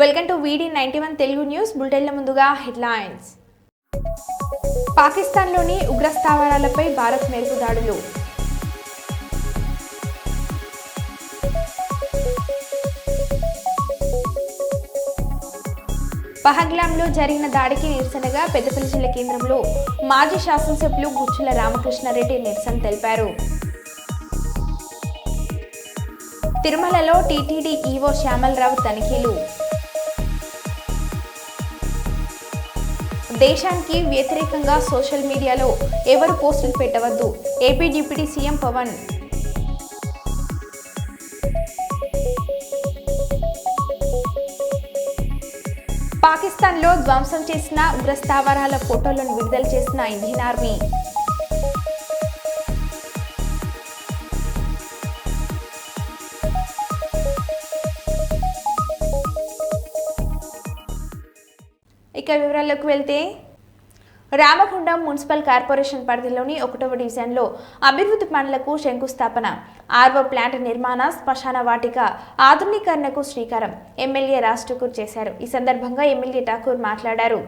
Welcome to వీడి ninety one Telugu news బులెటిన్ల ముందుగా హెడ్లైన్స్. పాకిస్తాన్లోని ఉగ్రస్థావరాలపై భారత్ మెరుపు దాడులు పహగ్లాంలో జరిగిన దాడికి నిరసనగా పెద్దపల్లి జిల్లా కేంద్రంలో మాజీ శాసనసభ్యులు గుచ్చుల రామకృష్ణారెడ్డి నిరసన తెలిపారు. తిరుమలలో టీటీడీ ఈవో శ్యామలరావు తనిఖీలు. దేశానికి వ్యతిరేకంగా సోషల్ మీడియాలో ఎవరు పోస్టులు పెట్టవద్దు. AP deputy CM Pawan. పాకిస్తాన్లో ధ్వంసం చేసిన ఉగ్రస్థావరాల ఫోటోలను విడుదల చేసిన ఇండియన్ ఆర్మీ. వివరాల్లోకి వెళ్తే రామగుండం మున్సిపల్ కార్పొరేషన్ పరిధిలోని ఒకటవ డివిజన్లో అభివృద్ధి పనులకు శంకుస్థాపన ఆర్వో ప్లాంట్ నిర్మాణ శ్మశాన వాటిక ఆధునీకరణకు శ్రీకారం ఎమ్మెల్యే రాజ్ ఠాకూర్ చేశారు. ఈ సందర్భంగా ఎమ్మెల్యే ఠాకూర్ మాట్లాడారు.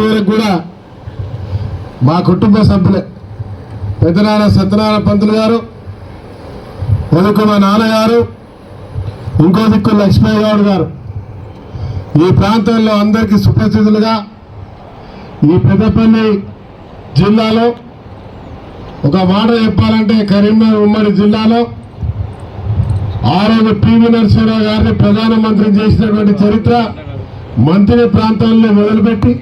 వరకు కూడా మా కుటుంబ సభ్యులే. పెద్దనాన్న సత్యనారాయణ పంతులు గారు వెనుక మా నాన్నగారు ఇంకో దిక్కు లక్ష్మయ్య గౌడ్ గారు. ఈ ప్రాంతంలో అందరికీ సుప్రసిద్ధులుగా ఈ పెద్దపల్లి జిల్లాలో ఒక మాట చెప్పాలంటే కరీంనగర్ ఉమ్మడి జిల్లాలో ఆ రోజు పివి నరసింహరావు గారిని ప్రధానమంత్రి చేసినటువంటి చరిత్ర మంత్రి ప్రాంతాల్లో మొదలుపెట్టి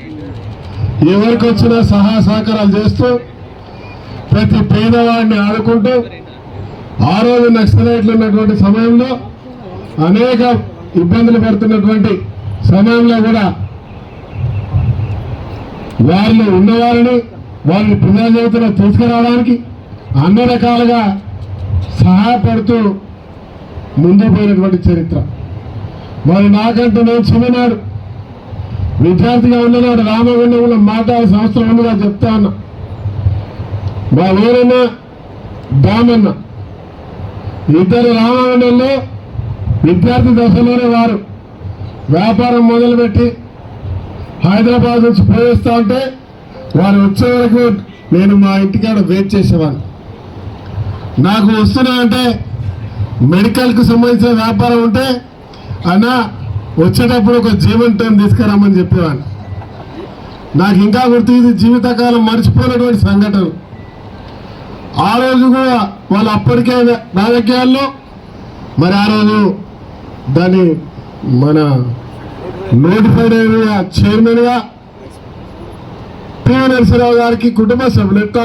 ఎవరికి వచ్చినా సహా సహకారాలు చేస్తూ ప్రతి పేదవాడిని ఆడుకుంటూ ఆ రోజు నక్సలైట్లు ఉన్నటువంటి సమయంలో అనేక ఇబ్బందులు పడుతున్నటువంటి సమయంలో కూడా వారిలో ఉన్నవారిని వారిని ప్రజాజీవితంలో తీసుకురావడానికి అన్ని రకాలుగా సహాయపడుతూ ముందు పోయినటువంటి చరిత్ర. మరి నాకంటే నేను చిన్ననాడు విద్యార్థిగా ఉన్ననాడు రామగుండంలో మాట్లాడే సంవత్సరం ఉందిగా చెప్తా ఉన్నా. మా ఊరన్న దామన్న ఇద్దరు రామగుండంలో విద్యార్థి దశలోనే వారు వ్యాపారం మొదలుపెట్టి హైదరాబాద్ నుంచి పోయేస్తా ఉంటే వారు వచ్చే వరకు నేను మా ఇంటికాడ వెయిట్ చేసేవాడిని. నాకు వస్తున్నా అంటే మెడికల్కి సంబంధించిన వ్యాపారం ఉంటే అన్న వచ్చేటప్పుడు ఒక జీవన్ టైం తీసుకురామని చెప్పేవాడిని. నాకు ఇంకా గుర్తు ఇది జీవితకాలం మర్చిపోయినటువంటి సంఘటన ఆ రోజు కూడా వాళ్ళు అప్పటికే రాజకీయాల్లో మరి ఆ రోజు దాన్ని మన నోటిఫైడ్ అయిన చైర్మన్గా పివి నరసింహరావు గారికి కుటుంబ సభ్యులతో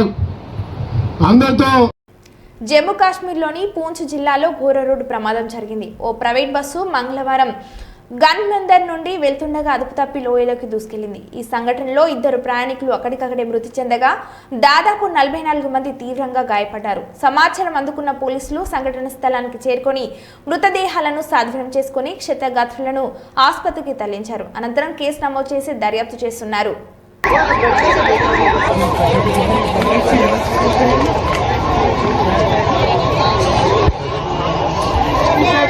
అందరితో జమ్మూ కాశ్మీర్లోని పూంచ్ జిల్లాలో ఘోర రోడ్డు ప్రమాదం జరిగింది. ఓ ప్రైవేట్ బస్సు మంగళవారం గన్మందర్ నుండి వెళ్తుండగా అదుపు తప్పి లోయలోకి దూసుకెళ్ళింది ఈ సంఘటనలో ఇద్దరు ప్రయాణికులు అక్కడికక్కడే మృతి చెందగా దాదాపు నలభై నాలుగు మంది తీవ్రంగా గాయపడ్డారు. సమాచారం అందుకున్న పోలీసులు సంఘటన స్థలానికి చేరుకొని మృతదేహాలను స్వాధీనం చేసుకుని క్షతగాత్రులను ఆసుపత్రికి తరలించారు. అనంతరం కేసు నమోదు చేసి దర్యాప్తు చేస్తున్నారు.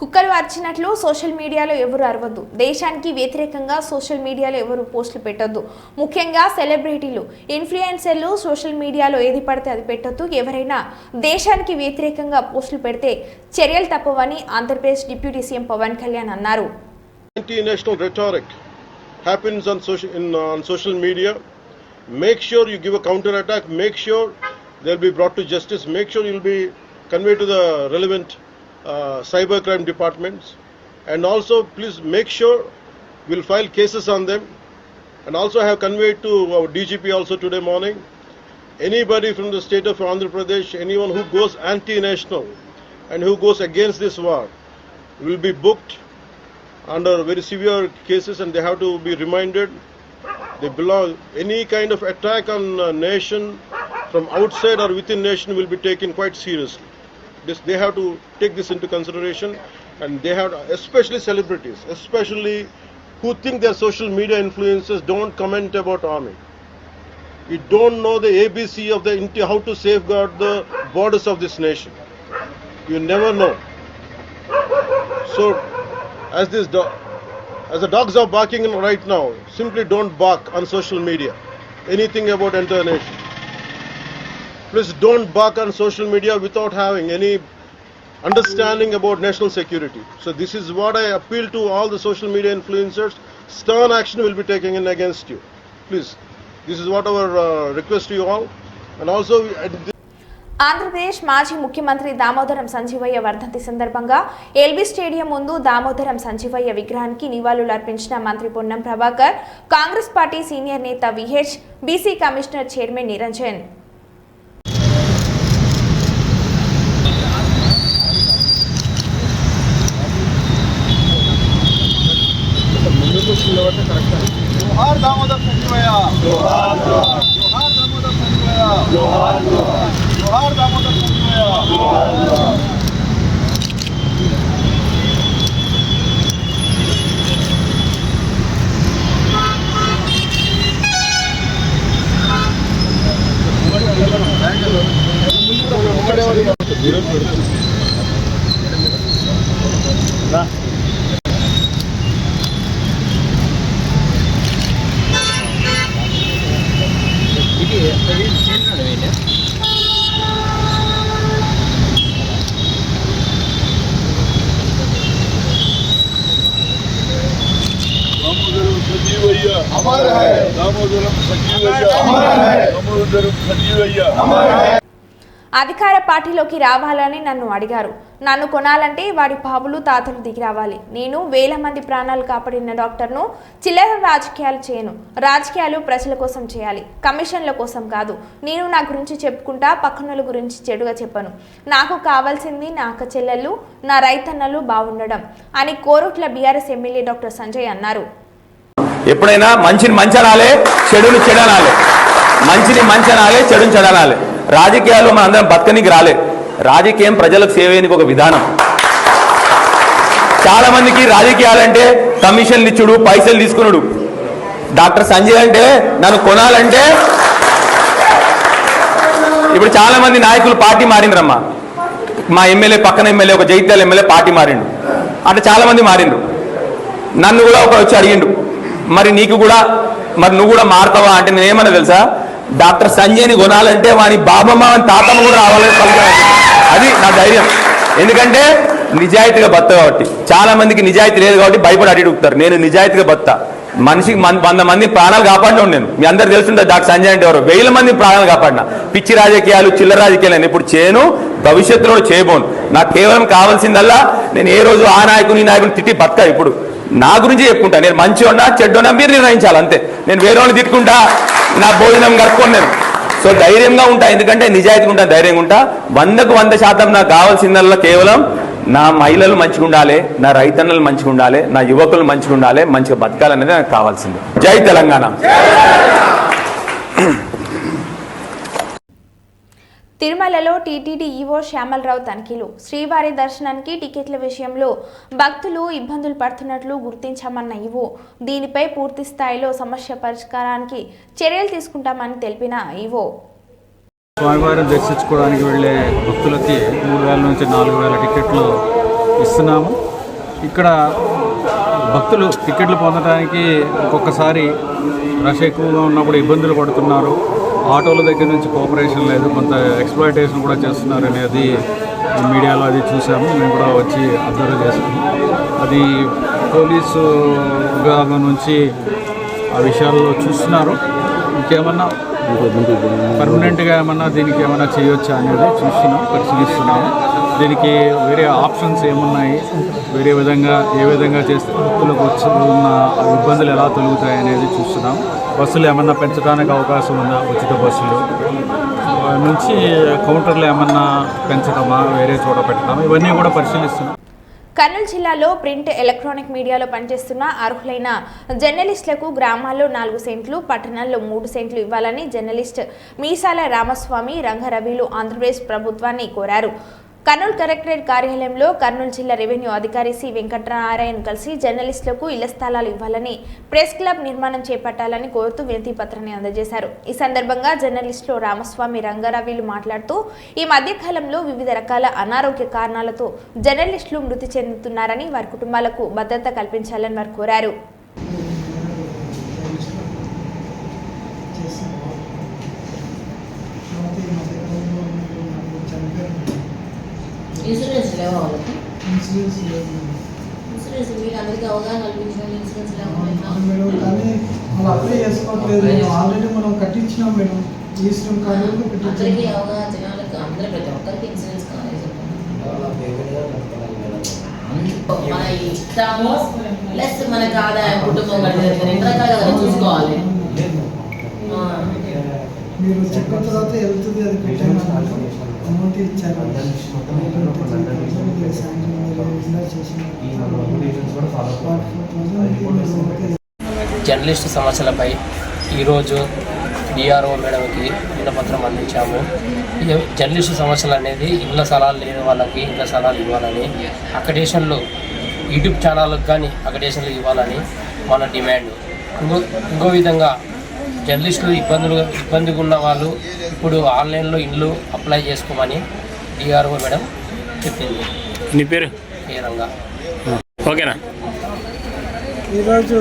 కుక్కలు అరిచినట్లు సోషల్ మీడియాలో ఎవరు అరవద్దు. దేశానికి వ్యతిరేకంగా సోషల్ మీడియాలో ఎవరు పోస్టులు పెట్టొద్దు. ముఖ్యంగా సెలబ్రిటీలు ఇన్ఫ్లుయెన్సర్లు సోషల్ మీడియాలో ఏది పడితే అది పెట్టొద్దు. ఎవరైనా దేశానికి వ్యతిరేకంగా పోస్టులు పెడితే చర్యలు తప్పవని ఆంధ్రప్రదేశ్ డిప్యూటీ సీఎం పవన్ కళ్యాణ్ అన్నారు. Anti-national rhetoric happens on social in uh, on social media. Make sure you give a counter attack. Make sure they'll be brought to justice. Make sure you'll be conveyed to the relevant uh, cybercrime departments. And also please make sure we'll file cases on them. And also I have conveyed to our dgp also today morning. Anybody from the state of andhra pradesh anyone who goes anti-national and who goes against this war will be booked under very severe cases and they have to be reminded they belong any kind of attack on a nation from outside or within nation will be taken quite seriously. This, they have to take this into consideration and they have to, especially celebrities especially who think they're social media influencers don't comment about army. You don't know the abc of the how to safeguard the borders of this nation. You never know. So, as this do- as the dogs are barking right now, simply don't bark on social media. Anything about entire nation. Please don't bark on social media without having any understanding about national security. So this is what I appeal to all the social media influencers. Stern action will be taken in against you. Please, this is what our uh, request to you all. And also, Andhra Pradesh మాజీ ముఖ్యమంత్రి దామోదరం సంజీవయ్య వర్ధంతి సందర్భంగా LB stadium ముందు దామోదరం సంజీవయ్య విగ్రహానికి నివాళులు అర్పించిన మంత్రి Ponnam Prabhakar Congress party senior నేత VH BC commissioner chairman Niranjan. Damodar Sanjeevaiah. Damodar Sanjeevaiah. Gracias. పార్టీలోకి రావాలని నన్ను అడిగారు. నన్ను కొనాలంటే వాడి బాబులు తాతలు దిగి రావాలి. నేను వేల మంది ప్రాణాలు కాపాడిన డాక్టర్ను చిల్లర రాజకీయాలు చేయను. రాజకీయాలు ప్రజల కోసం చేయాలి. కమిషన్ల కోసం కాదు. నేను నా గురించి చెప్పుకుంటా పక్కనుల గురించి చెడుగా చెప్పను. నాకు కావాల్సింది నా అక్క చెల్లెళ్ళు నా రైతన్నలు బాగుండడం అని Korutla BRS MLA doctor Sanjay అన్నారు. ఎప్పుడైనా మంచిని మంచి అనాలే చెడుని చెడనాలే. మంచిని మంచి చెడుని చెడనాలే. రాజకీయాల్లో మన అందరం బతకనికి రాలే. రాజకీయం ప్రజలకు సేవ ఒక విధానం. చాలా మందికి రాజకీయాలంటే కమిషన్లు ఇచ్చుడు పైసలు తీసుకున్నాడు డాక్టర్ సంజయ్ అంటే నన్ను కొనాలంటే ఇప్పుడు చాలా మంది నాయకులు పార్టీ మారిండ్రమ్మా. మా ఎమ్మెల్యే పక్కన ఎమ్మెల్యే ఒక జైత్యాల ఎమ్మెల్యే పార్టీ మారిండు. అంటే చాలా మంది మారిండు నన్ను కూడా ఒక వచ్చి అడిగిండు. మరి నీకు కూడా మరి నువ్వు కూడా మారుతావా అంటే నేనేమన్నా తెలుసా? డాక్టర్ సంజయ్ని కొనాలంటే వాని బాబమ్మ వాని తాతమ్మ కూడా రావాలని పలికాను. అది నా ధైర్యం. ఎందుకంటే నిజాయితీగా బత్త కాబట్టి. చాలా మందికి నిజాయితీ లేదు కాబట్టి భయపడి అడిగుతారు నేను నిజాయితీగా బత్త. మనిషికి వంద మంది ప్రాణాలు కాపాడిన నేను. మీ అందరు తెలుసుంటే డాక్టర్ సంజయ్ అంటే ఎవరు? వేల మంది ప్రాణాలు కాపాడిన. పిచ్చి రాజకీయాలు చిల్లర రాజకీయాలు నేను ఇప్పుడు చేయను. భవిష్యత్తులో చేయబోను. నాకు కేవలం కావాల్సిందల్లా నేను ఏ రోజు ఆ నాయకుని నాయకుని తిట్టి బతక ఇప్పుడు. నా గురించి చెప్పుకుంటా. నేను మంచి ఉన్నా చెడ్డున్నా మీరు నిర్ణయించాలి అంతే. నేను వేరే వాళ్ళని తిట్టుకుంటా నా భోజనం కట్టుకోను నేను. సో ధైర్యంగా ఉంటా. ఎందుకంటే నిజాయితీగా ఉంటా ధైర్యంగా ఉంటా. వందకు వంద శాతం నాకు కావాల్సిందల్లా కేవలం నా మహిళలు మంచిగా ఉండాలి నా రైతన్నలు మంచిగా ఉండాలి నా యువకులు మంచిగా ఉండాలి మంచిగా బతకాలనేది నాకు కావాల్సింది. జై తెలంగాణ. తిరుమలలో టీటీడీ ఈవో శ్యామలరావు తనిఖీలు. శ్రీవారి దర్శనానికి టికెట్ల విషయంలో భక్తులు ఇబ్బందులు పడుతున్నట్లు గుర్తించామన్న ఈవో. దీనిపై పూర్తి స్థాయిలో సమస్య పరిష్కారానికి చర్యలు తీసుకుంటామని తెలిపిన ఈవో. స్వామివారిని దర్శించుకోవడానికి వెళ్ళే భక్తులకి మూడు వేల నుంచి నాలుగు వేల టికెట్లు ఇస్తున్నాము. ఇక్కడ భక్తులు టికెట్లు పొందడానికి ఒక్కొక్కసారి రష్ ఎక్కువగా ఉన్నప్పుడు ఇబ్బందులు పడుతున్నారు. ఆటోల దగ్గర నుంచి కోఆపరేషన్ లేదు కొంత ఎక్స్ప్లాయిటేషన్ కూడా చేస్తున్నారు అనేది మీడియాలో అది చూసాము. మేము కూడా వచ్చి అబ్జర్వ్ చేసాము. అది పోలీసు విభాగం నుంచి ఆ విషయాల్లో చూస్తున్నారు. ఇంకేమన్నా పర్మనెంట్గా ఏమన్నా దీనికి ఏమన్నా చేయొచ్చా అనేది చూస్తున్నాం పరిశీలిస్తున్నాం దీనికి వేరే ఆప్షన్స్ ఏమున్నాయి? వేరే విధంగా ఏ విధంగా చేస్తే భక్తులకు వచ్చి ఉన్న ఇబ్బందులు ఎలా తొలుగుతాయి అనేది చూస్తున్నాం బస్సులు ఏమన్నా పెంచడానికి అవకాశం ఉందా? ఉచిత బస్సులు? నుంచి కౌంటర్లు ఏమన్నా పెంచడమా? వేరే చోట పెట్టడమా? ఇవన్నీ కూడా పరిశీలిస్తున్నాం. కర్నూలు జిల్లాలో ప్రింట్ ఎలక్ట్రానిక్ మీడియాలో పనిచేస్తున్న అర్హులైన జర్నలిస్టులకు గ్రామాల్లో నాలుగు సెంట్లు పట్టణాల్లో మూడు సెంట్లు ఇవ్వాలని జర్నలిస్ట్ మీసాల రామస్వామి రంగరవిలు ఆంధ్రప్రదేశ్ ప్రభుత్వాన్ని కోరారు. కర్నూలు కలెక్టరేట్ కార్యాలయంలో కర్నూలు జిల్లా రెవెన్యూ అధికారి సి వెంకటనారాయణ కలిసి జర్నలిస్టులకు ఇళ్ళ స్థలాలు ఇవ్వాలని ప్రెస్ క్లబ్ నిర్మాణం చేపట్టాలని కోరుతూ వినతి పత్రాన్ని అందజేశారు. ఈ సందర్భంగా జర్నలిస్టులు రామస్వామి రంగారావులు మాట్లాడుతూ ఈ మధ్యకాలంలో వివిధ రకాల అనారోగ్య కారణాలతో జర్నలిస్టులు మృతి చెందుతున్నారని వారి కుటుంబాలకు భద్రత కల్పించాలని వారు కోరారు. ఇన్సూరెన్స్ లేవా వాళ్ళకి? ఇన్సూరెన్స్ లేదు ఇన్సూరెన్స్ మీకు అందరికీ అవగాహన కల్పించడం ఇన్సూరెన్స్ లేవా? మేడం కానీ వాళ్ళు అప్లై చేసుకోవట్లేదు. మేడం ఆల్రెడీ మనం కట్టించినాం మేడం. ఈ శ్రమ్ కార్డు అందరికీ పెట్టించాం అవగాహన జనాలకు అందరూ ప్రతి ఒక్కరికి ఇన్సూరెన్స్ కావాలి మన ఇష్టము ప్లస్ మనకు ఆదాయం కుటుంబం కలిసి రెండు రకాలుగా కదా చూసుకోవాలి. మీరు చెప్పిన తర్వాత వెళ్తుంది అది పెట్టాను అమౌంట్ ఇచ్చారు. జర్నలిస్టు సమస్యలపై ఈరోజు డిఆర్ఓ మేడంకి విన్నపత్రం అందించాము. ఈ జర్నలిస్టు సమస్యలు అనేది ఇళ్ళ స్థలాలు లేని వాళ్ళకి ఇళ్ళ స్థలాలు ఇవ్వాలని అకడేషన్లు యూట్యూబ్ ఛానళ్ళకు కానీ అకడేషన్లు ఇవ్వాలని మన డిమాండ్. ఇంకో ఇంకో విధంగా జర్నలిస్టులు ఇబ్బందులు ఇబ్బందిగా ఉన్న వాళ్ళు ఇప్పుడు ఆన్లైన్లో ఇల్లు అప్లై చేసుకోమని డిఆర్ఓ మేడం చెప్పింది. నీ పేరు? ఏ రంగా. ఓకేనా? ఈరోజు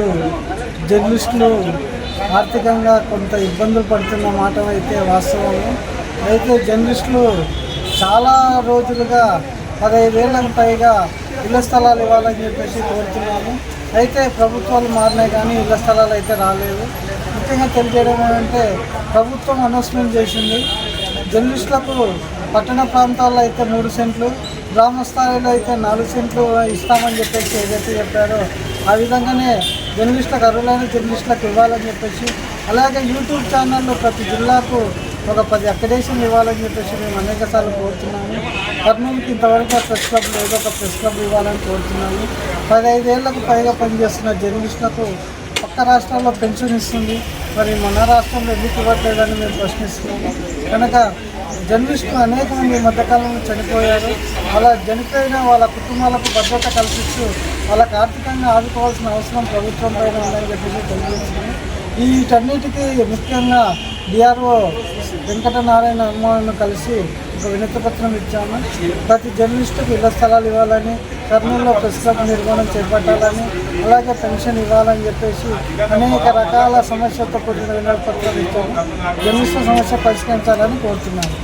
జర్నలిస్టులు ఆర్థికంగా కొంత ఇబ్బందులు పడుతున్న మాట అయితే వాస్తవము. అయితే జర్నలిస్టులు చాలా రోజులుగా పదహైదేళ్ళకు పైగా ఇళ్ళ స్థలాలు ఇవ్వాలని చెప్పేసి కోరుతున్నాము. అయితే ప్రభుత్వాలు మారినాయి కానీ ఇళ్ళ స్థలాలు అయితే రాలేదు. ముఖ్యంగా తెలియజేయడం ఏంటంటే ప్రభుత్వం అనౌన్స్మెంట్ చేసింది. జర్నలిస్టులకు పట్టణ ప్రాంతాల్లో అయితే మూడు సెంట్లు గ్రామ స్థాయిలో అయితే నాలుగు సెంట్లు ఇస్తామని చెప్పేసి ఏదైతే చెప్పారో ఆ విధంగానే జర్నలిస్టులకు అర్హులైన జర్నలిస్టులకు ఇవ్వాలని చెప్పేసి అలాగే యూట్యూబ్ ఛానళ్ళు ప్రతి జిల్లాకు ఒక పది అక్రిడేషన్ ఇవ్వాలని చెప్పేసి మేము అనేక సార్లు కోరుతున్నాము. కర్నూలుకి ఇంతవరకు ఆ ప్రెస్ క్లబ్ లేదు ఒక ప్రెస్ క్లబ్ ఇవ్వాలని కోరుతున్నాము. పదహైదేళ్ళకు పైగా పనిచేస్తున్న జర్నలిస్టులకు పక్క రాష్ట్రాల్లో పెన్షన్ ఇస్తుంది. మరి మన రాష్ట్రంలో ఎందుకు ఇవ్వట్లేదని మేము ప్రశ్నిస్తున్నాము కనుక జర్నలిస్టులు అనేక మంది మధ్యకాలంలో చనిపోయారు. అలా చనిపోయిన వాళ్ళ కుటుంబాలకు భద్రత కల్పిస్తూ వాళ్ళకి ఆర్థికంగా ఆదుకోవాల్సిన అవసరం ప్రభుత్వం పైన ఉందని చెప్పేసి తెలియజేస్తున్నాము వీటన్నిటికీ ముఖ్యంగా డిఆర్ఓ వెంకటనారాయణ అమ్మను కలిసి ఒక వినతిపత్రం ఇచ్చాము. ప్రతి జర్నలిస్టుకు ఇళ్ళ స్థలాలు ఇవ్వాలని కర్నూలులో ప్రెస్ క్లబ్ నిర్మాణం చేపట్టాలని అలాగే పెన్షన్ ఇవ్వాలని చెప్పేసి అనేక రకాల సమస్యలతో కూడిన వినతి పత్రం ఇచ్చాము జర్నలిస్టుల సమస్య పరిష్కరించాలని కోరుతున్నాను.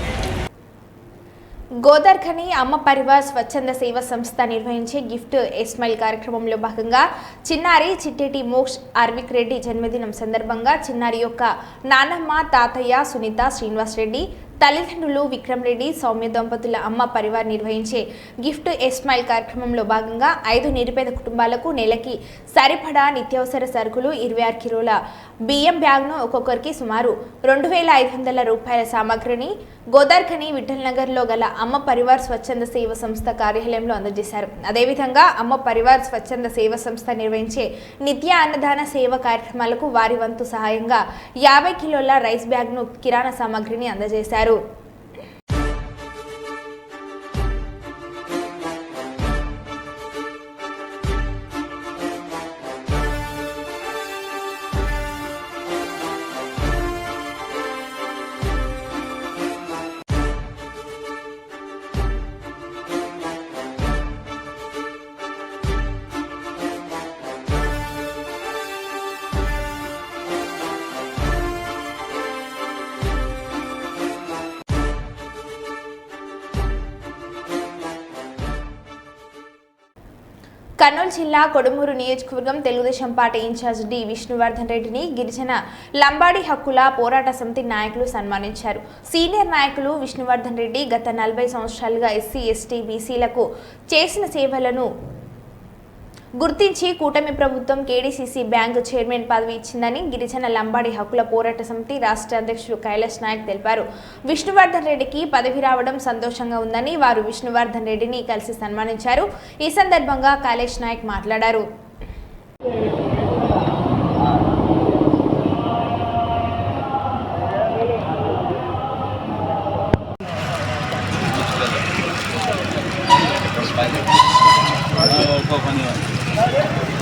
గోదార్ఖని అమ్మ పరివార్ స్వచ్ఛంద సేవ సంస్థ నిర్వహించే గిఫ్ట్ ఎస్మైల్ కార్యక్రమంలో భాగంగా చిన్నారి చిట్టేటి మోక్ష్ అర్విక్ రెడ్డి జన్మదినం సందర్భంగా చిన్నారి యొక్క నానమ్మ తాతయ్య సునీత శ్రీనివాస్ రెడ్డి తల్లిదండ్రులు విక్రమ్ రెడ్డి సౌమ్య దంపతుల అమ్మ పరివార్ నిర్వహించే గిఫ్ట్ ఎస్మైల్ కార్యక్రమంలో భాగంగా ఐదు నిరుపేద కుటుంబాలకు నెలకి సరిపడా నిత్యావసర సరుకులు ఇరవై ఆరు కిలోల బియ్యం బ్యాగ్ను ఒక్కొక్కరికి సుమారు రెండు వేల ఐదు వందల రూపాయల సామాగ్రిని గోదార్ఖని విఠల్ నగర్లో గల అమ్మ పరివార్ స్వచ్ఛంద సేవ సంస్థ కార్యాలయంలో అందజేశారు. అదేవిధంగా అమ్మ పరివార్ స్వచ్ఛంద సేవ సంస్థ నిర్వహించే నిత్య అన్నదాన సేవ కార్యక్రమాలకు వారి వంతు సహాయంగా యాభై కిలోల రైస్ బ్యాగ్ను కిరాణా సామాగ్రిని అందజేశారు. తెలిపారు కర్నూలు జిల్లా కొడుమూరు నియోజకవర్గం Telugu Desam party in-charge D Vishnuvardhan రెడ్డిని గిరిజన లంబాడి హక్కుల పోరాట సమితి నాయకులు సన్మానించారు. సీనియర్ నాయకులు విష్ణువర్ధన్ రెడ్డి గత నలభై సంవత్సరాలుగా ఎస్సీ ఎస్టీ బీసీలకు చేసిన సేవలను గుర్తించి కూటమి ప్రభుత్వం కేడీసీసీ బ్యాంకు చైర్మన్ పదవి ఇచ్చిందని గిరిజన లంబాడి హక్కుల పోరాట సమితి రాష్ట్ర అధ్యక్షుడు కైలాష్ నాయక్ తెలిపారు. విష్ణువర్ధన్ రెడ్డికి పదవి రావడం సంతోషంగా ఉందని వారు విష్ణువర్ధన్ రెడ్డిని కలిసి సన్మానించారు. ఈ సందర్భంగా కైలాష్ నాయక్ మాట్లాడారు.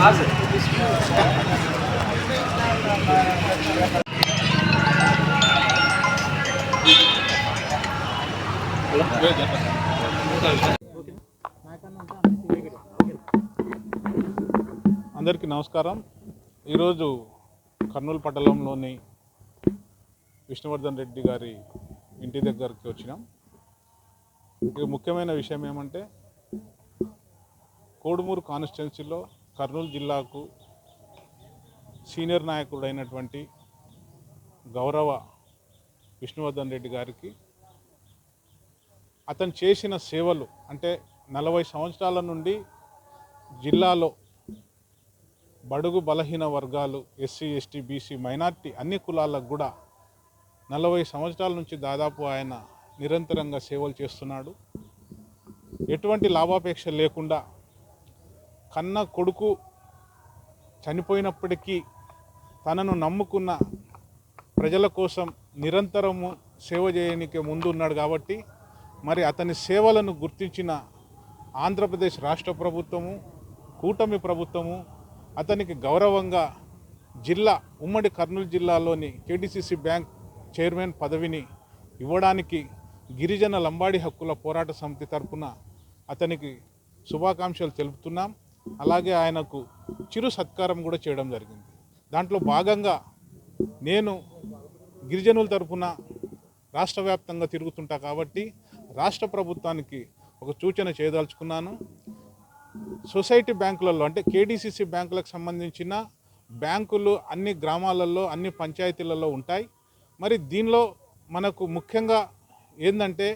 అందరికీ నమస్కారం. ఈరోజు కర్నూలు పట్టణంలోని విష్ణువర్ధన్ రెడ్డి గారి ఇంటి దగ్గరికి వచ్చినాం. ఇక ముఖ్యమైన విషయం ఏమంటే కోడుమూరు కాన్స్టిట్యున్సీలో కర్నూలు జిల్లాకు సీనియర్ నాయకుడైనటువంటి గౌరవ విష్ణువర్ధన్ రెడ్డి గారికి అతను చేసిన సేవలు అంటే నలభై సంవత్సరాల నుండి జిల్లాలో బడుగు బలహీన వర్గాలు ఎస్సీ ఎస్టీ బీసీ మైనార్టీ అన్ని కులాలకు కూడా నలభై సంవత్సరాల నుంచి దాదాపు ఆయన నిరంతరంగా సేవలు చేస్తున్నాడు. ఎటువంటి లాభాపేక్ష లేకుండా కన్న కొడుకు చనిపోయినప్పటికీ తనను నమ్ముకున్న ప్రజల కోసం నిరంతరము సేవ చేయడానికి ముందు ఉన్నాడు కాబట్టి మరి అతని సేవలను గుర్తించిన ఆంధ్రప్రదేశ్ రాష్ట్ర ప్రభుత్వము కూటమి ప్రభుత్వము అతనికి గౌరవంగా జిల్లా ఉమ్మడి కర్నూలు జిల్లాలోని కేడిసిసి బ్యాంక్ చైర్మన్ పదవిని ఇవ్వడానికి గిరిజన లంబాడి హక్కుల పోరాట సమితి తరపున అతనికి శుభాకాంక్షలు తెలుపుతున్నాం. అలాగే ఆయనకు చిరు సత్కారం కూడా చేయడం జరిగింది. దాంట్లో భాగంగా నేను గిరిజనుల తరపున రాష్ట్ర వ్యాప్తంగా తిరుగుతుంటా కాబట్టి రాష్ట్ర ప్రభుత్వానికి ఒక సూచన చేయదలుచుకున్నాను. సొసైటీ బ్యాంకులలో అంటే కేడీసీసీ బ్యాంకులకు సంబంధించిన బ్యాంకులు అన్ని గ్రామాలలో అన్ని పంచాయతీలలో ఉంటాయి. మరి దీనిలో మనకు ముఖ్యంగా ఏంటంటే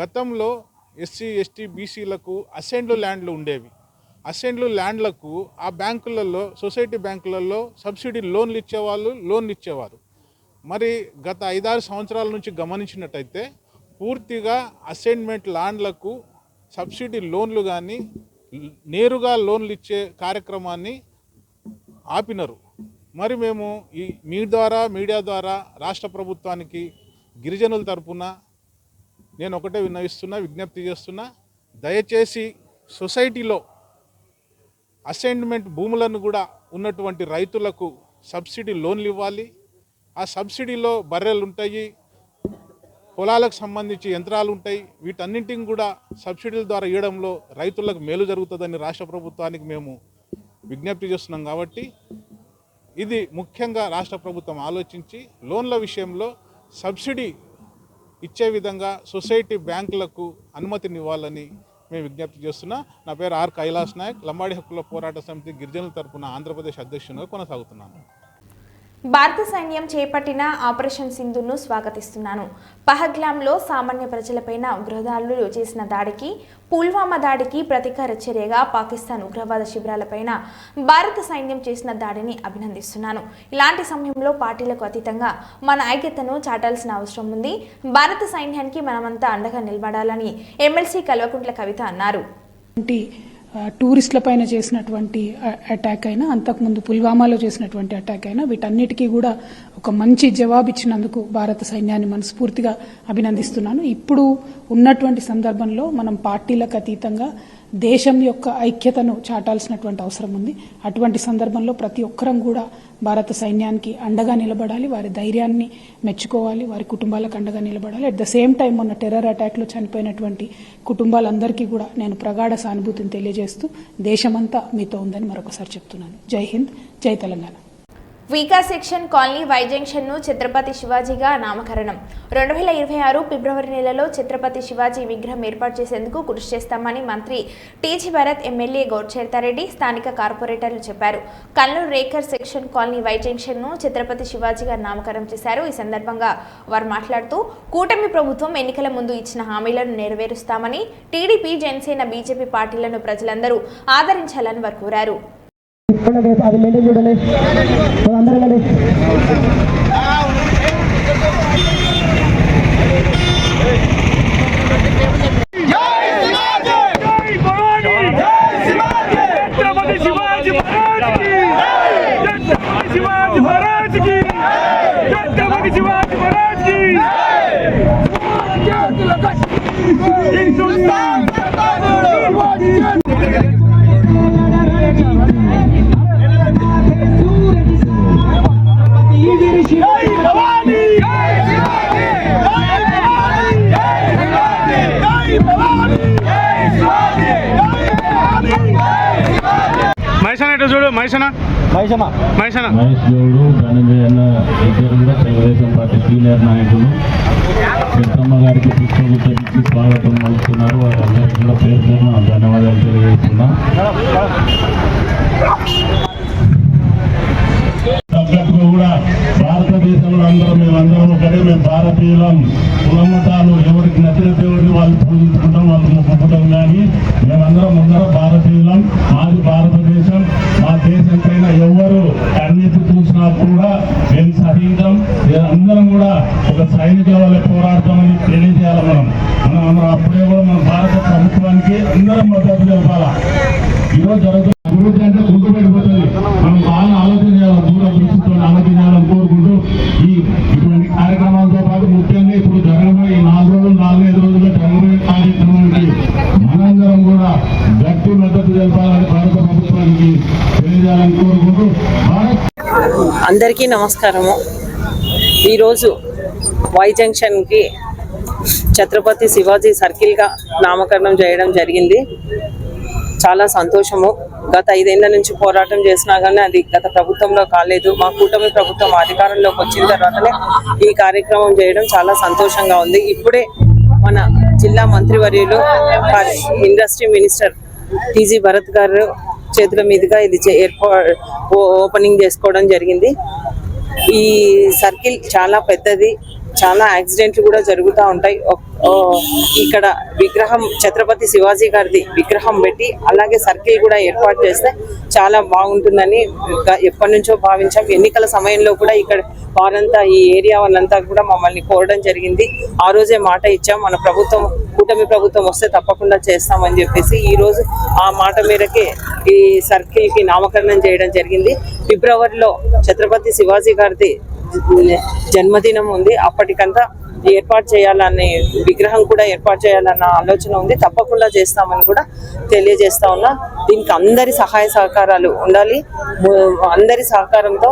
గతంలో ఎస్సీ ఎస్టీ బీసీలకు అసెండ్లు ల్యాండ్లు ఉండేవి. అసెంట్లు ల్యాండ్లకు ఆ బ్యాంకులలో సొసైటీ బ్యాంకులలో సబ్సిడీ లోన్లు ఇచ్చేవాళ్ళు లోన్లు ఇచ్చేవారు. మరి గత ఐదారు సంవత్సరాల నుంచి గమనించినట్టయితే పూర్తిగా అసైన్మెంట్ ల్యాండ్లకు సబ్సిడీ లోన్లు కానీ నేరుగా లోన్లు ఇచ్చే కార్యక్రమాన్ని ఆపినరు. మరి మేము ఈ మీ ద్వారా మీడియా ద్వారా రాష్ట్ర ప్రభుత్వానికి గిరిజనుల తరపున నేను ఒకటే విన్నవిస్తున్నా విజ్ఞప్తి చేస్తున్నా దయచేసి సొసైటీలో అసైన్మెంట్ భూములను కూడా ఉన్నటువంటి రైతులకు సబ్సిడీ లోన్లు ఇవ్వాలి. ఆ సబ్సిడీలో బర్రెలు ఉంటాయి పొలాలకు సంబంధించి యంత్రాలు ఉంటాయి. వీటన్నింటిని కూడా సబ్సిడీల ద్వారా ఇవ్వడంలో రైతులకు మేలు జరుగుతుందని రాష్ట్ర ప్రభుత్వానికి మేము విజ్ఞప్తి చేస్తున్నాం కాబట్టి ఇది ముఖ్యంగా రాష్ట్ర ప్రభుత్వం ఆలోచించి లోన్ల విషయంలో సబ్సిడీ ఇచ్చే విధంగా సొసైటీ బ్యాంకులకు అనుమతినివ్వాలని మేము విజ్ఞప్తి చేస్తున్నా. నా పేరు ఆర్ కైలాస్ నాయక్. లంబాడి హక్కుల పోరాట సమితి గిరిజనుల తరపున ఆంధ్రప్రదేశ్ అధ్యక్షునిగా కొనసాగుతున్నాను. భారత సైన్యం చేపట్టిన ఆపరేషన్ సింధును స్వాగతిస్తున్నాను. పహగ్లాంలో సామాన్య ప్రజలపైన ఉగ్రదాడులు చేసిన దాడికి పుల్వామా దాడికి ప్రతీకార చర్యగా పాకిస్తాన్ ఉగ్రవాద శిబిరాలపైన భారత సైన్యం చేసిన దాడిని అభినందిస్తున్నాను. ఇలాంటి సమయంలో పార్టీలకు అతీతంగా మన ఐక్యతను చాటాల్సిన అవసరం ఉంది. భారత సైన్యానికి మనమంతా అండగా నిలబడాలని ఎమ్మెల్సీ కల్వకుంట్ల కవిత అన్నారు. టూరిస్టుల పైన చేసినటువంటి అటాక్ అయినా అంతకుముందు పుల్వామాలో చేసినటువంటి అటాక్ అయినా వీటన్నిటికీ కూడా ఒక మంచి జవాబు ఇచ్చినందుకు భారత సైన్యాన్ని మనస్ఫూర్తిగా అభినందిస్తున్నాను. ఇప్పుడు ఉన్నటువంటి సందర్భంలో మనం పార్టీలకు అతీతంగా దేశం యొక్క ఐక్యతను చాటాల్సినటువంటి అవసరం ఉంది. అటువంటి సందర్భంలో ప్రతి ఒక్కరం కూడా భారత సైన్యానికి అండగా నిలబడాలి వారి ధైర్యాన్ని మెచ్చుకోవాలి వారి కుటుంబాలకు అండగా నిలబడాలి. అట్ ద సేమ్ టైం మొన్న టెర్రర్ అటాక్లో చనిపోయినటువంటి కుటుంబాలందరికీ కూడా నేను ప్రగాఢ సానుభూతిని తెలియజేస్తూ దేశమంతా మీతో ఉందని మరొకసారి చెప్తున్నాను. జై హింద్ జై తెలంగాణ. వీకా సెక్షన్ కాలనీ వై జంక్షన్ను ఛత్రపతి శివాజీగా నామకరణం. రెండు వేల ఇరవై ఆరు ఫిబ్రవరి నెలలో ఛత్రపతి శివాజీ విగ్రహం ఏర్పాటు చేసేందుకు కృషి చేస్తామని మంత్రి టీజీ భరత్ ఎమ్మెల్యే గౌడ్చేతారెడ్డి స్థానిక కార్పొరేటర్లు చెప్పారు. కల్లూరు రేకర్ సెక్షన్ కాలనీ వై జంక్షన్ను ఛత్రపతి శివాజీగా నామకరణం చేశారు. ఈ సందర్భంగా వారు మాట్లాడుతూ కూటమి ప్రభుత్వం ఎన్నికల ముందు ఇచ్చిన హామీలను నెరవేరుస్తామని టీడీపీ జనసేన బీజేపీ పార్టీలను ప్రజలందరూ ఆదరించాలని వారు కోరారు. మైసన ఇటు చూడు? మైసన మైసన మైసన మహేష్ గౌడు ధనంజయ అన్న ఇద్దరు కూడా తెలుగుదేశం పార్టీ సీనియర్ నాయకులు. పెద్దమ్మ గారికి పుష్పగుచ్చరించి స్వాగతం పలుకుతున్నారు. వారందరికీ కూడా పేరు పేరున ధన్యవాదాలు తెలియజేస్తున్నా. కూడా భారతదేశంలో అందరం మేమందరం ఒకటే మేము భారతీయులం. కులమతాలు ఎవరికి నచ్చిన దేవుడిని వాళ్ళు పూజించుకుంటాం వాళ్ళు మొక్కుకుంటాం కానీ మేమందరం ముందర భారతీయులం. మాది భారతదేశం. మా దేశం పైన ఎవరు కన్నెత్తి చూసినా కూడా మేము సహించం. అందరం కూడా ఒక సైనికుల వల్ల పోరాడతామని తెలియజేయాలి మనం. మనం అందరం అప్పుడే కూడా మన భారత ప్రభుత్వానికి అందరం మద్దతు తెలపాలా? ఈరోజు జరుగుతుంది అందరికీ నమస్కారము. ఈరోజు వై జంక్షన్కి ఛత్రపతి శివాజీ సర్కిల్గా నామకరణం చేయడం జరిగింది. చాలా సంతోషము. గత ఐదేళ్ళ నుంచి పోరాటం చేసినా కానీ అది గత ప్రభుత్వంలో కాలేదు. మా కూటమి ప్రభుత్వం అధికారంలోకి వచ్చిన తర్వాతనే ఈ కార్యక్రమం చేయడం చాలా సంతోషంగా ఉంది. ఇప్పుడే మన జిల్లా మంత్రివర్యులు ఇండస్ట్రీ మినిస్టర్ టీజీ భరత్ గారు చేతుల మీదుగా ఇది చే- ఏర్పా ఓపెనింగ్ చేసుకోవడం జరిగింది. ఈ సర్కిల్ చాలా పెద్దది చాలా యాక్సిడెంట్లు కూడా జరుగుతూ ఉంటాయి. ఇక్కడ విగ్రహం ఛత్రపతి శివాజీ గారిది విగ్రహం పెట్టి అలాగే సర్కిల్ కూడా ఏర్పాటు చేస్తే చాలా బాగుంటుందని ఎప్పటి నుంచో భావించాం. ఎన్నికల సమయంలో కూడా ఇక్కడ వారంతా ఈ ఏరియా వాళ్ళంతా కూడా మమ్మల్ని కోరడం జరిగింది. ఆ రోజే మాట ఇచ్చాం. మన ప్రభుత్వం కూటమి ప్రభుత్వం వస్తే తప్పకుండా చేస్తామని చెప్పేసి ఈ రోజు ఆ మాట మేరకే ఈ సర్కిల్కి నామకరణం చేయడం జరిగింది. ఫిబ్రవరిలో ఛత్రపతి శివాజీ గారిది జన్మదినం ఉంది. అప్పటికంతా ఏర్పాటు చేయాలనే విగ్రహం కూడా ఏర్పాటు చేయాలన్న ఆలోచన ఉంది. తప్పకుండా చేస్తామని కూడా తెలియజేస్తా ఉన్నా. దీనికి అందరి సహాయ సహకారాలు ఉండాలి. అందరి సహకారంతో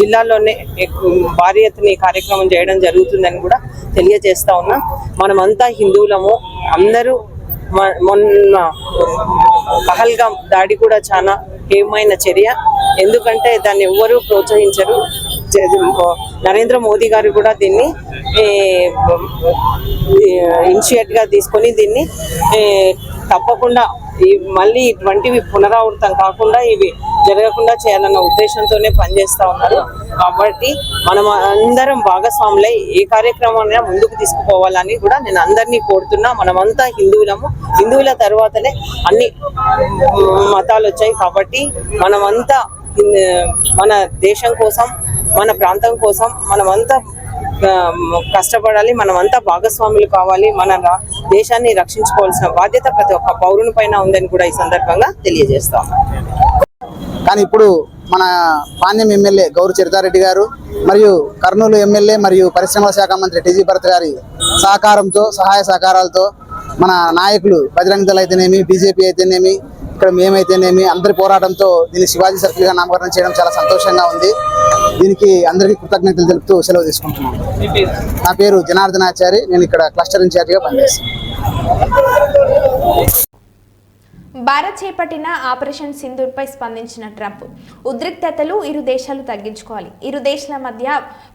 జిల్లాలోనే భారీ ఎత్తున ఈ కార్యక్రమం చేయడం జరుగుతుందని కూడా తెలియజేస్తా ఉన్నా. మనమంతా హిందువులము. అందరూ మొన్న పహల్గాం దాడి కూడా చాలా హేమైన చర్య? ఎందుకంటే దాన్ని ఎవ్వరూ ప్రోత్సహించరు. నరేంద్ర మోదీ గారు కూడా దీన్ని ఇనిషియేట్గా తీసుకొని దీన్ని తప్పకుండా మళ్ళీ ఇటువంటివి పునరావృతం కాకుండా ఇవి జరగకుండా చేయాలన్న ఉద్దేశంతోనే పనిచేస్తా ఉన్నారు. కాబట్టి మనం అందరం భాగస్వాములై ఏ కార్యక్రమాన్ని ముందుకు తీసుకుపోవాలని కూడా నేను అందరినీ కోరుతున్నా. మనమంతా హిందువులము. హిందువుల తర్వాతనే అన్ని మతాలు వచ్చాయి కాబట్టి మనమంతా మన దేశం కోసం మన ప్రాంతం కోసం మనమంతా కష్టపడాలి. మనమంతా భాగస్వాములు కావాలి. మన దేశాన్ని రక్షించుకోవాల్సిన బాధ్యత ప్రతి ఒక్క పౌరుని పైన ఉందని కూడా ఈ సందర్భంగా తెలియజేస్తాం కానీ ఇప్పుడు మన పాణ్యం ఎమ్మెల్యే గౌరు చరితారెడ్డి గారు మరియు కర్నూలు ఎమ్మెల్యే మరియు పరిశ్రమల శాఖ మంత్రి టీజీ భరత్ గారి సహకారంతో సహాయ సహకారాలతో మన నాయకులు బజరంగ దళ అయితేనేమి బీజేపీ అయితేనేమి ఇక్కడ మేమైతేనేమి అందరి పోరాటంతో దీన్ని శివాజీ సర్కిల్గా నామకరణం చేయడం చాలా సంతోషంగా ఉంది. దీనికి అందరికీ కృతజ్ఞతలు తెలుపుతూ సెలవు తీసుకుంటున్నాను నా పేరు జనార్దనాచారి. నేను ఇక్కడ క్లస్టర్ ఇన్ఛార్జిగా పనిచేస్తాను. భారత్ చేపట్టిన ఆపరేషన్ సింధూర్పై స్పందించిన ట్రంప్ ఉద్రిక్తతలు ఇరు దేశాలు తగ్గించుకోవాలి. ఇరు దేశాల మధ్య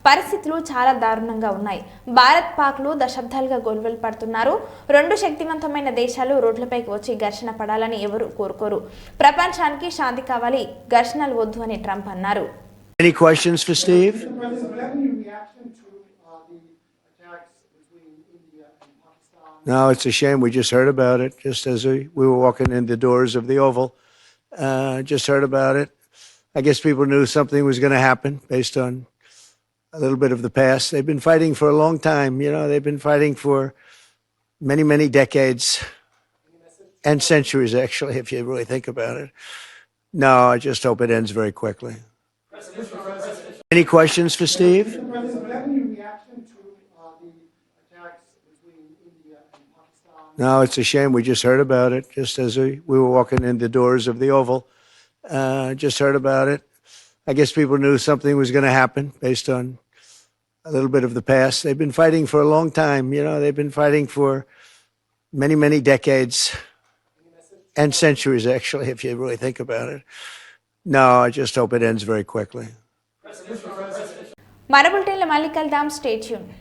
పరిస్థితులు చాలా దారుణంగా ఉన్నాయి. భారత్ పాక్లు దశాబ్దాలుగా గొలువలు పడుతున్నారు. రెండు శక్తివంతమైన దేశాలు రోడ్లపైకి వచ్చి ఘర్షణ పడాలని ఎవరు కోరుకోరు. ప్రపంచానికి శాంతి కావాలి ఘర్షణలు వద్దు అని ట్రంప్ అన్నారు. Any questions for Steve? No, it's a shame. We just heard about it just as we, we were walking in the doors of the Oval. Uh, just heard about it. I guess people knew something was going to happen based on a little bit of the past. They've been fighting for a long time. You know, they've been fighting for many, many decades and centuries, actually, if you really think about it. No, I just hope it ends very quickly. Any questions for Steve? No, it's a shame. We just heard about it just as we, we were walking in the doors of the Oval. Uh, just heard about it. I guess people knew something was going to happen based on a little bit of the past. They've been fighting for a long time. You know, they've been fighting for many, many decades and centuries, actually, if you really think about it. No, I just hope it ends very quickly. Dam, stay tuned.